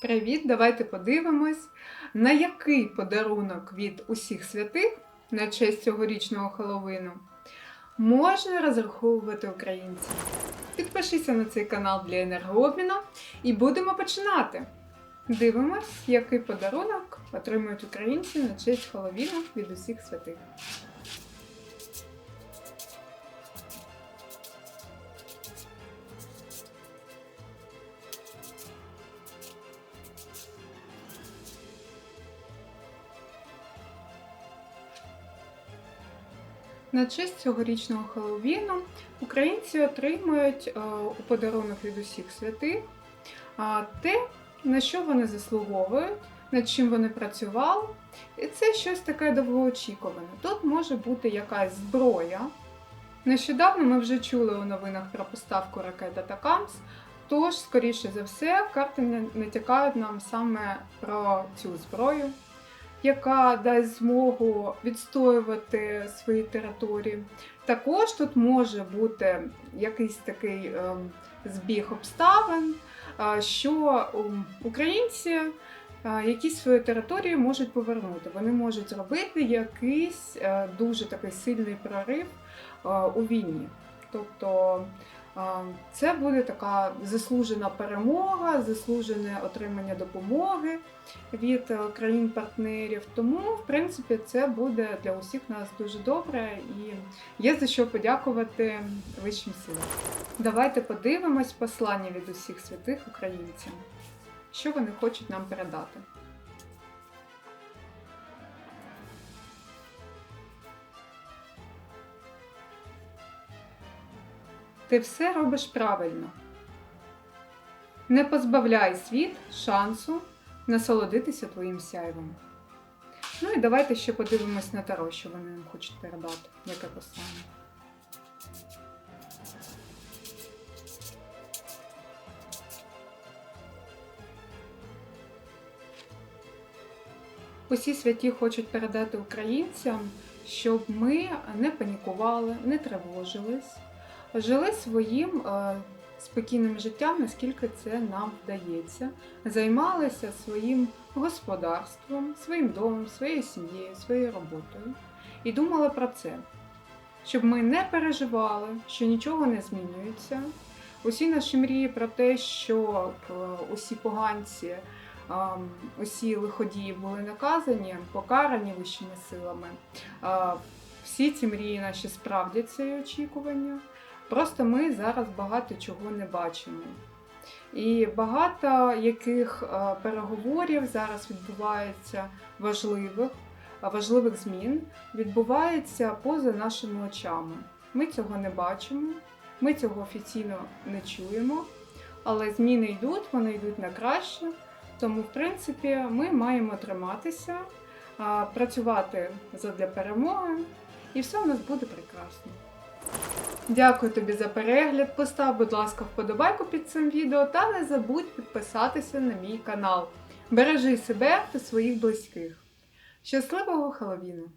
Привіт! Давайте подивимось, на який подарунок від усіх святих на честь цьогорічного Хеллоуіну можна розраховувати українці. Підпишіться на цей канал для енергообміну і будемо починати. Дивимось, який подарунок отримують українці на честь Хеллоуіну від усіх святих. На честь цьогорічного Хеллоуіну українці отримують е, у подарунок від усіх святих те, на що вони заслуговують, над чим вони працювали. І це щось таке довгоочікуване. Тут може бути якась зброя. Нещодавно ми вже чули у новинах про поставку ракет Атакамс, тож, скоріше за все, карти натякають нам саме про цю зброю яка дасть змогу відстоювати свої території. Також тут може бути якийсь такий ем, збіг обставин, е, що ем, українці е, якісь свої території можуть повернути. Вони можуть зробити якийсь е, дуже такий сильний прорив у війні. Тобто це буде така заслужена перемога, заслужене отримання допомоги від е, країн-партнерів. Тому, в принципі, це буде для усіх нас дуже добре і є за що подякувати вищим силам. Давайте подивимось послання від усіх святих українцям, що вони хочуть нам передати. Ти все робиш правильно. Не позбавляй світ шансу насолодитися твоїм сяйвом. Ну і давайте ще подивимось на таро, що вони нам хочуть передати, яке послання. Усі святі хочуть передати українцям, щоб ми не панікували, не тривожились, жили своїм е, спокійним життям, наскільки це нам вдається, займалися своїм господарством, своїм домом, своєю сім'єю, своєю роботою і думали про це, щоб ми не переживали, що нічого не змінюється. Усі наші мрії про те, щоб е, усі поганці, ем, усі лиходії були наказані, покарані вищими силами. Е, Всі ці мрії наші справдяться і очікування. Просто ми зараз багато чого не бачимо. І багато яких е, переговорів зараз відбувається важливих, е, важливих змін відбувається поза нашими очами. Ми цього не бачимо, ми цього офіційно не чуємо, але зміни йдуть, вони йдуть на краще. Тому, в принципі, ми маємо триматися, е, працювати задля перемоги, і все у нас буде прекрасно. Дякую тобі за перегляд. Постав, будь ласка, вподобайку під цим відео та не забудь підписатися на мій канал. Бережи себе та своїх близьких. Щасливого Хеллоуіну!